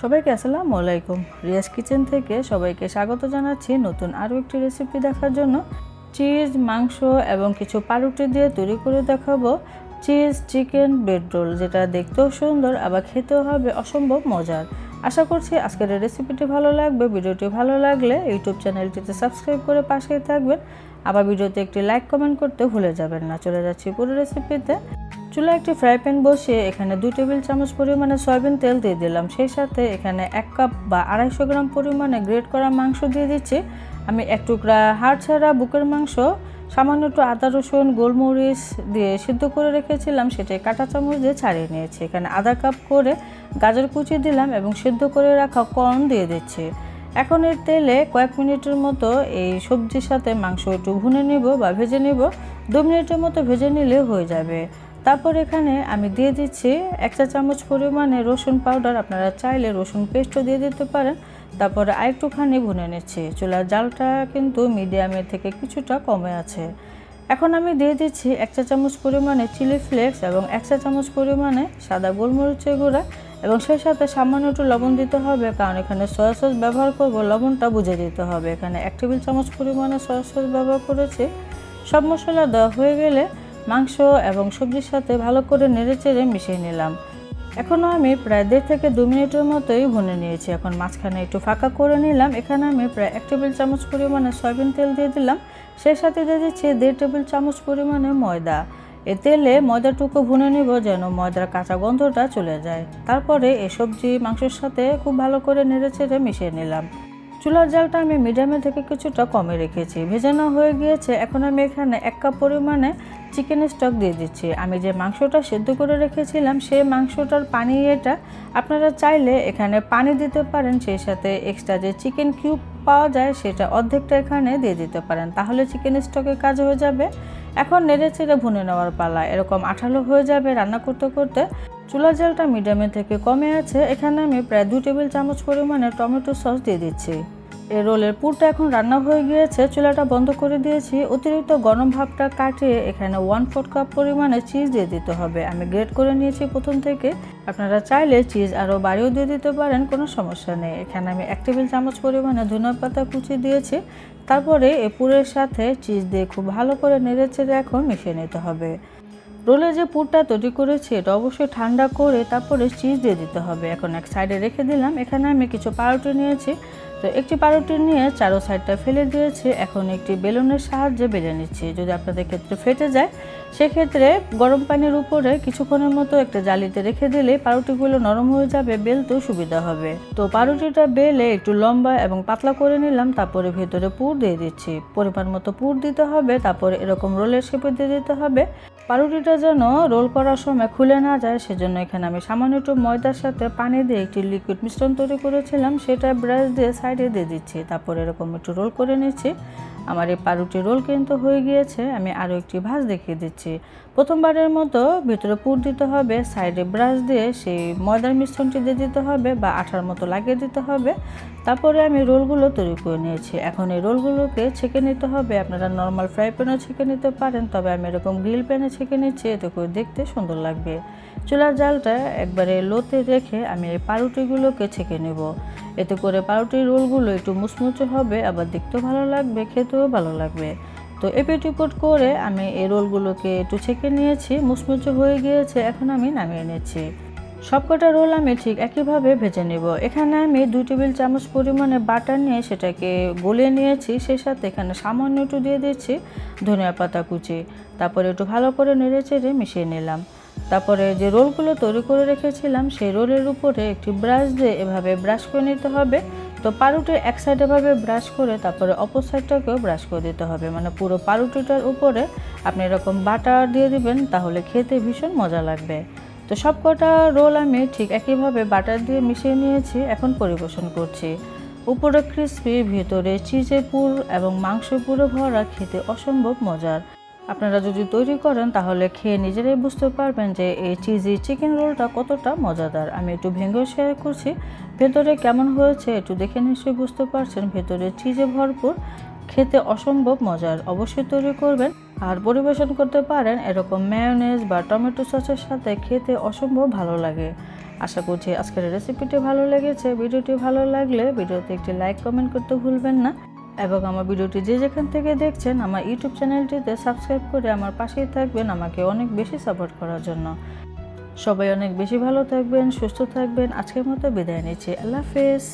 সবাইকে আসসালামু আলাইকুম। রিয়াজ কিচেন থেকে সবাইকে স্বাগত জানাচ্ছি নতুন আরও একটি রেসিপি দেখার জন্য। চিজ মাংস এবং কিছু পাউরুটি দিয়ে তৈরি করে দেখাবো। চিজ চিকেন ব্রেড রোল যেটা দেখতেও সুন্দর, আবার খেতেও হবে অসম্ভব মজার। আশা করছি আজকের রেসিপিটি ভালো লাগবে। ভিডিওটি ভালো লাগলে ইউটিউব চ্যানেলটিতে সাবস্ক্রাইব করে পাশেই থাকবেন। আবার ভিডিওতে একটি লাইক কমেন্ট করতে ভুলে যাবেন না। চলে যাচ্ছি পুরো রেসিপিতে চুলা একটি ফ্রাই প্যান বসিয়ে এখানে দুই টেবিল চামচ পরিমাণে সয়াবিন তেল দিয়ে দিলাম। সেই সাথে এখানে এক কাপ বা আড়াইশো গ্রাম পরিমাণে গ্রেট করা মাংস দিয়ে দিচ্ছি। আমি এক টুকরা হাড় ছাড়া বুকের মাংস, সামান্য একটু আদা রসুন, গোলমরিচ দিয়ে সিদ্ধ করে রেখেছিলাম সেটাই কাঁটা চামচ দিয়ে ছাড়িয়ে নিয়েছি। এখানে আধা কাপ করে গাজর কুচি দিলাম এবং সিদ্ধ করে রাখা কর্ন দিয়ে দিচ্ছি। এখন এর তেলে কয়েক মিনিটের মতো এই সবজির সাথে মাংস একটু ভুনে নিব বা ভেজে নেব। দু মিনিটের মতো ভেজে নিলে হয়ে যাবে। তারপর এখানে আমি দিয়ে দিচ্ছি এক চা চামচ পরিমাণে রসুন পাউডার। আপনারা চাইলে রসুন পেস্টও দিয়ে দিতে পারেন। তারপরে আরেকটুখানি ভুনে নিচ্ছি। চুলার জালটা কিন্তু মিডিয়ামের থেকে কিছুটা কমে আছে। এখন আমি দিয়ে দিচ্ছি এক চা চামচ পরিমাণে চিলি ফ্লেক্স এবং এক চা চামচ পরিমাণে সাদা গোলমরিচের গুঁড়া এবং সেই সাথে সামান্য একটু লবণ দিতে হবে, কারণ এখানে সয়া সস ব্যবহার করব, লবণটা বুঝে দিতে হবে। এখানে এক টেবিল চামচ পরিমাণে সয়া সস ব্যবহার করেছি। সব মশলা দেওয়া হয়ে গেলে মাংস এবং সবজির সাথে ভালো করে নেড়ে চেড়ে মিশিয়ে নিলাম। এখনও আমি প্রায় দেড় থেকে দু মিনিটের মতোই ভুনে নিয়েছি। এখন মাঝখানে একটু ফাঁকা করে নিলাম। এখানে আমি প্রায় এক টেবিল চামচ পরিমাণে সয়াবিন তেল দিয়ে দিলাম। সেই সাথে দিয়ে দিচ্ছি দেড় টেবিল চামচ পরিমাণে ময়দা। এ তেলে ময়দাটুকু ভুনে নিব যেন ময়দার কাঁচা গন্ধটা চলে যায়। তারপরে এই সবজি, মাংসের সাথে খুব ভালো করে নেড়ে চেড়ে মিশিয়ে নিলাম। চুলার জালটা আমি মিডিয়ামে থেকে কিছুটা কমে রেখেছি। ভেজানো হয়ে গিয়েছে, এখন আমি এখানে এক কাপ পরিমাণে চিকেন স্টক দিয়ে দিচ্ছি। আমি যে মাংসটা সেদ্ধ করে রেখেছিলাম, সেই মাংসটার পানি এটা আপনারা চাইলে এখানে পানি দিতে পারেন, সেই সাথে এক্সট্রা যে চিকেন কিউব পাওয়া যায়, সেটা অর্ধেকটা এখানে দিয়ে দিতে পারেন। তাহলে চিকেন স্টকের কাজ হয়ে যাবে। এখন নেড়ে চেড়ে ভুনে নেওয়ার পালা। এরকম আঠালো হয়ে যাবে রান্না করতে করতে। চুলার জালটা মিডিয়ামে থেকে কমে আছে, এখানে আমি প্রায় দু টেবিল চামচ পরিমাণে টমেটো সস দিয়ে দিচ্ছি। এই রোলের পুরটা এখন রান্না হয়ে গিয়েছে, চুলাটা বন্ধ করে দিয়েছি। অতিরিক্ত গরম ভাবটা কাটিয়ে এখানে ওয়ান ফোর কাপ পরিমাণে চিজ দিয়ে দিতে হবে। আমি গ্রেট করে নিয়েছি প্রথম থেকে। আপনারা চাইলে চিজ আরও বাড়িও দিয়ে দিতে পারেন, কোনো সমস্যা নেই। এখানে আমি এক টেবিল চামচ পরিমাণে ধনিয়া পাতা কুচি দিয়েছি। তারপরে এ পুরের সাথে চিজ দিয়ে খুব ভালো করে নেড়ে চেড়ে এখন মিশিয়ে নিতে হবে। রোলের যে পুরটা তৈরি করেছি, এটা অবশ্যই ঠান্ডা করে তারপরে চিজ দিয়ে দিতে হবে। এখন এক সাইডে রেখে দিলাম। এখানে আমি কিছু পাউরুটি নিয়েছি। তো একটি পাউরুটি নিয়ে চারো সাইডটা ফেলে দিয়েছি। এখন একটি বেলুনের সাহায্যে বেলে নিচ্ছি। যদি আপনাদের ক্ষেত্রে ফেটে যায়, সেক্ষেত্রে গরম পানির উপরে কিছুক্ষণের মতো একটা জালিতে রেখে দিলে পাউরুটিগুলো নরম হয়ে যাবে বেলতেও সুবিধা হবে। তো পাউরুটিটা বেলে একটু লম্বা এবং পাতলা করে নিলাম, তারপরে ভেতরে পুর দিয়ে দিচ্ছি। পরিমাণ মতো পুর দিতে হবে, তারপরে এরকম রোলের শেপে দিয়ে দিতে হবে। পাউরুটিটা যেন রোল করার সময় খুলে না যায়, সেজন্য এখানে আমি সামান্য একটু ময়দার সাথে পানি দিয়ে একটি লিকুইড মিশ্রণ তৈরি করেছিলাম। সেটা ব্রাশ দিয়ে সাইডে দিয়ে দিচ্ছি তারপর এরকম একটু রোল করে নিচ্ছি। আমার এই পাউরুটি রোল কিন্তু হয়ে গিয়েছে। আমি আরও একটি ভাঁজ দেখিয়ে দিচ্ছি। প্রথমবারের মতো ভিতরে পুর দিতে হবে, সাইডে ব্রাশ দিয়ে সেই ময়দার মিশ্রণটি দিয়ে দিতে হবে বা আঠার মতো লাগিয়ে দিতে হবে। তারপরে আমি রোলগুলো তৈরি করে নিয়েছি। এখন এই রোলগুলোকে ছেঁকে নিতে হবে। আপনারা নর্মাল ফ্রাই প্যানেও ছেঁকে নিতে পারেন, তবে আমি এরকম গ্রিল প্যানে ছেঁকে নিচ্ছি, এতে করে দেখতে সুন্দর লাগবে। চুলার জালটা একবারে লোতে রেখে আমি এই পাউরুটিগুলোকে ছেঁকে নেব। এতে করে পাউরুটির রোলগুলো একটু মুচমুচে হবে, আবার দেখতেও ভালো লাগবে, খেতেও ভালো লাগবে। তো এপিট উপিট করে আমি এই রোলগুলোকে একটু ছেঁকে নিয়েছি, মুচমুচে হয়ে গিয়েছে, এখন আমি নামিয়ে নিচ্ছি। সবকটা রোল আমি ঠিক একইভাবে ভেজে নেব। এখানে আমি দুই টেবিল চামচ পরিমাণে বাটার নিয়ে সেটাকে গলিয়ে নিয়েছি, সেই সাথে এখানে সামান্য একটু দিয়ে দিচ্ছি ধনিয়া পাতা কুচি। তারপরে একটু ভালো করে নেড়ে চেড়ে মিশিয়ে নিলাম। তারপরে যে রোলগুলো তৈরি করে রেখেছিলাম, সেই রোলের উপরে একটি ব্রাশ দিয়ে এভাবে ব্রাশ করে নিতে হবে। তো পাউরুটির এক সাইড এভাবে ব্রাশ করে তারপরে অপর সাইডটাকেও ব্রাশ করে দিতে হবে। মানে পুরো পাউরুটিটার উপরে আপনি এরকম বাটার দিয়ে দিবেন, তাহলে খেতে ভীষণ মজা লাগবে। তো সব কটা রোল আমি ঠিক একইভাবে বাটার দিয়ে মিশিয়ে নিয়েছি, এখন পরিবেশন করছি। উপরে ক্রিসপি ভিতরে চিজে পুর এবং মাংস পুরো ভরা খেতে অসম্ভব মজার। আপনারা যদি তৈরি করেন, তাহলে খেয়ে নিজেরাই বুঝতে পারবেন যে এই চিজি চিকেন রোলটা কতটা মজাদার। আমি একটু ভেঙেও শেয়ার করছি। ভেতরে কেমন হয়েছে একটু দেখে নিশ্চয়ই বুঝতে পারছেন। ভেতরে চিজে ভরপুর, খেতে অসম্ভব মজার। অবশ্যই তৈরি করবেন। আর পরিবেশন করতে পারেন এরকম ম্যায়োনেজ বা টমেটো সসের সাথে খেতে অসম্ভব ভালো লাগে। আশা করছি আজকের রেসিপিটি ভালো লেগেছে। ভিডিওটি ভালো লাগলে ভিডিওতে একটি লাইক কমেন্ট করতে ভুলবেন না। এবং আমার ভিডিওটি যে যেখান থেকে দেখছেন আমার ইউটিউব চ্যানেলটিতে সাবস্ক্রাইব করে আমার পাশেই থাকবেন, আমাকে অনেক বেশি সাপোর্ট করার জন্য। সবাই অনেক বেশি ভালো থাকবেন, সুস্থ থাকবেন। আজকের মতো বিদায় নিচ্ছি। আল্লাহ হাফেজ।